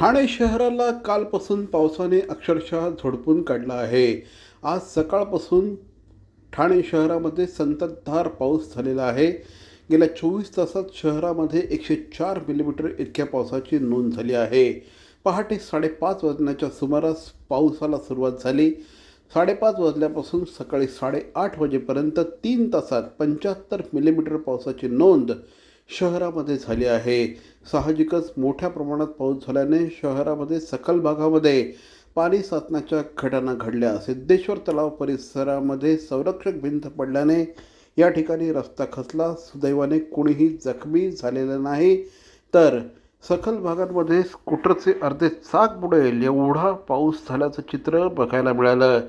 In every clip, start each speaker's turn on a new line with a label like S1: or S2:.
S1: ठाणे शहराला कालपासून पावसाने अक्षरशः झोडपून काढलं आहे. आज सकाळपासून ठाणे शहरामध्ये संततधार पाऊस झालेला आहे. गेल्या चोवीस तासात शहरामध्ये एकशे चार मिलीमीटर इतक्या पावसाची नोंद झाली आहे. पहाटे साडेपाच वाजण्याच्या सुमारास पावसाला सुरुवात झाली. साडेपाच वाजल्यापासून सकाळी साडेआठ वाजेपर्यंत तीन तासात पंच्याहत्तर मिलीमीटर पावसाची नोंद शहरामध्ये झाली आहे. साहजिकच मोठ्या प्रमाणात पाऊस झाल्याने शहरामध्ये सखल भागामध्ये पाणी साचण्याच्या घटना घडल्या. सिद्धेश्वर तलाव परिसरामध्ये संरक्षक भिंत पडल्याने या ठिकाणी रस्ता खचला. सुदैवाने कोणीही जखमी झालेलं नाही. तर सखल भागांमध्ये स्कूटरचे अर्धे चाक बुडेल एवढा पाऊस झाल्याचं चित्र बघायला मिळालं.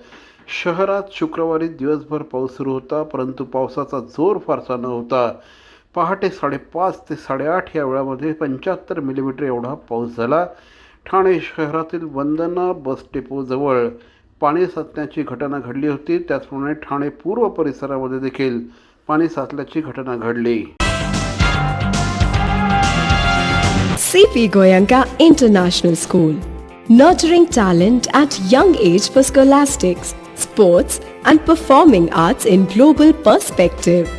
S1: शहरात शुक्रवारी दिवसभर पाऊस सुरू होता परंतु पावसाचा जोर फारसा नव्हता. पहाटे साडेपाच ते साडेआठ या वेळामध्ये पंच्याहत्तर मिलीमीटर एवढा पाऊस झाला. ठाणे शहरातील वंदना बस डेपोजवळ पाणी साचण्याची घटना घडली होती. त्याचप्रमाणे ठाणे पूर्व परिसरामध्ये देखील पाणी साचल्याची घटना घडली.
S2: CP Goenka international school nurturing talent at young age for scholastics sports and performing arts in global perspective